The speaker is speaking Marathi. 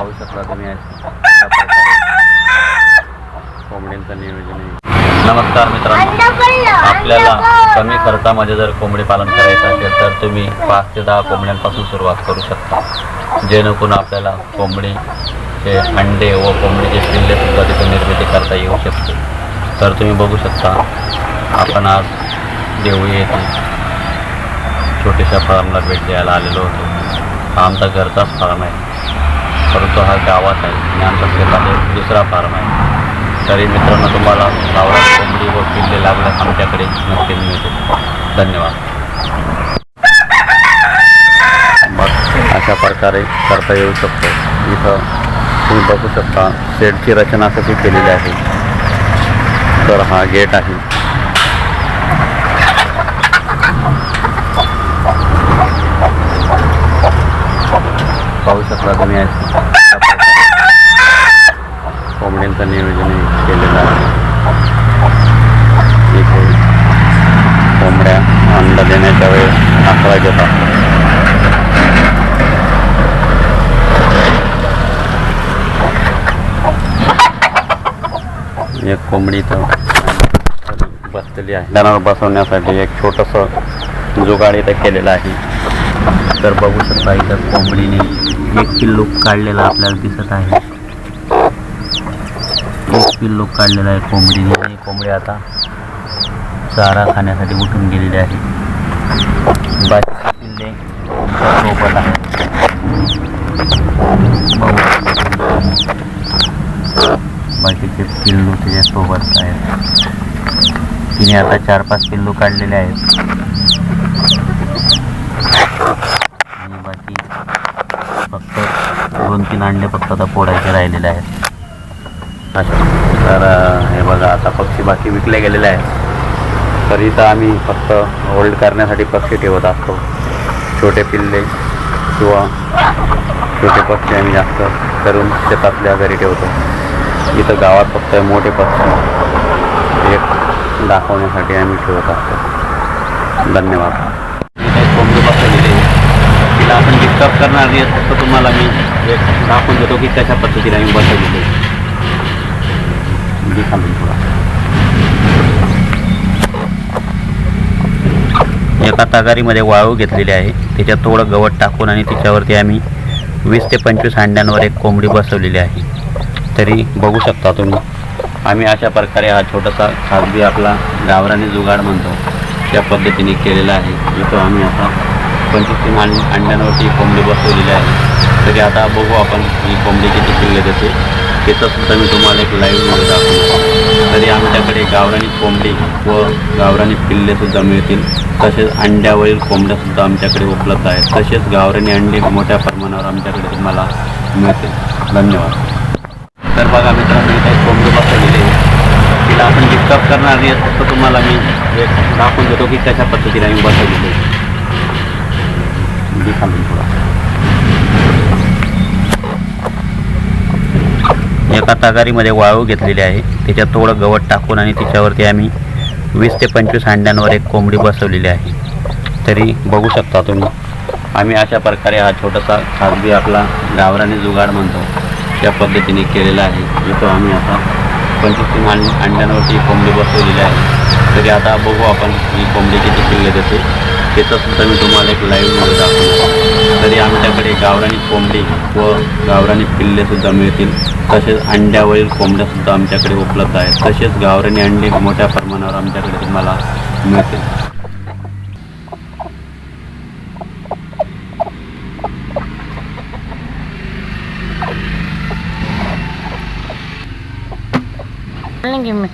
पाहू शकता तुम्ही. कोंबडींचं नियोजन नमस्कार मित्रांनो. आपल्याला कमी खर्चामध्ये जर कोंबडी पालन करायचं असेल तर तुम्ही पाच ते दहा कोंबड्यांपासून सुरुवात करू शकता. जेणेकरून आपल्याला कोंबडीचे अंडे व कोंबडीचे शिल्ले सुद्धा तिथे निर्मिती करता येऊ शकते. तर तुम्ही बघू शकता आपण आज देवळी येथे छोट्याशा फार्मला भेट द्यायला आलेलो होतो. हा आमचा घरचाच फार्म आहे. परंतु हा गावात आहे. आणि आमचा शेतात दुसरा फार्म आहे. तरी मित्रांनो तुम्हाला गावात कोंबडी व पिल्ले लागल्यास आमच्याकडे नक्कीच मिळते धन्यवाद. मग अशा प्रकारे करता येऊ शकतो. इथं तुम्ही बघू शकता शेडची रचना कशी केलेली आहे. तर हा गेट आहे. पाहू कमी आहे. कोंबड्यांचं नियोजन केलेलं आहे. इथे कोंबड्या अंडा देण्याच्या वेळेस आकडा घेतात एक कोंबडी इथं बसलेली आहे. त्यांना बसवण्यासाठी एक छोटंसं जुगाड इथं केलेलं आहे. तर बघू शकता इथं कोंबडीने एक पिल्लू काढलेला आपल्याला दिसत आहे. एक पिल्लू काढलेला आहे कोंबडीने आणि कोंबडी आता चारा खाण्यासाठी उठून गेलेली आहे. बाकी पिल्ले सोबत आहे बघू. बाकीचे पिल्लू त्याच्यासोबत आहेत. तिने आता चार पाच पिल्लू काढलेले आहेत. तीन अंडे फक्त आता पोडायचे राहिलेले आहेत. अच्छा. तर हे बघा आता पक्षी बाकी विकले गेलेले आहेत. तर इथं आम्ही फक्त होल्ड करण्यासाठी पक्षी ठेवत असतो. छोटे पिल्ले किंवा छोटे पक्षी आम्ही जास्त करून शेतातल्या घरी ठेवतो. इथं गावात फक्त मोठे पक्षी एक दाखवण्यासाठी आम्ही ठेवत असतो. धन्यवाद. कोंबडी बसवलेली आहे. तिला आपण डिस्टर्ब करणार नाही फक्त तुम्हाला मी एक दाखवून देतो की कशा पद्धतीने आम्ही बसवलेली आहे. थोडा. एका तागारीमध्ये वाळू घेतलेली आहे. त्याच्यात थोडं गवत टाकून आणि तिच्यावरती आम्ही वीस ते पंचवीस अंड्यांवर एक कोंबडी बसवलेली आहे. तरी बघू शकता तुम्ही. आम्ही अशा प्रकारे हा छोटासा खाजगी आपला गावराने जुगाड म्हणतो. त्या पद्धतीने केलेला आहे. इथं आम्ही आता पंचवीस तीन अंड अंड्यांवरती कोंबडी बसवलेली आहे. तरी आता बघू आपण ही कोंबडी किती पिल्ले देते. त्याचंसुद्धा मी तुम्हाला एक लाईव्ह मग दाखवतो तरी आमच्याकडे गावरानी कोंबडी व गावरानी पिल्लेसुद्धा मिळतील. तसेच अंड्यावरील कोंबड्यासुद्धा आमच्याकडे उपलब्ध आहेत. तसेच गावरानी अंडे मोठ्या प्रमाणावर आमच्याकडे तुम्हाला मिळतील. धन्यवाद. तर बघा मित्रांनो इथे कोंबडी बसवलेली तिला आपण डिस्टर्ब करणार नाही फक्त तुम्हाला मी एक दाखवून देतो की कशा पद्धतीने आम्ही बसवलेली आहे दिखालो थोडा एका तागारीमध्ये वाळू घेतलेली आहे. त्याच्यात थोडं गवत टाकून आणि तिच्यावरती आम्ही वीस ते पंचवीस अंड्यांवर एक कोंबडी बसवलेली आहे. तरी बघू शकता तुम्ही. आम्ही अशा प्रकारे हा छोटासा खाजगी आपला गावराने जुगाड म्हणतो त्या पद्धतीने केलेला आहे. इथं आम्ही आता पंचवीस तीन अंड अंड्यांवरती कोंबडी बसवलेली आहे. तरी आता बघू आपण ही कोंबडी किती पिल्ले देते. सुद्धा मी तुम्हाला एक लाईव्ह व्हिडिओ दाखवतो तरी आमच्याकडे गावरानी कोंबडी व गावरानी पिल्लेसुद्धा मिळतील. तसेच अंड्यावरील कोंबड्यासुद्धा आमच्याकडे उपलब्ध आहेत. तसेच गावरानी अंडे मोठ्या प्रमाणावर आमच्याकडे तुम्हाला मिळतील. नाही की मी.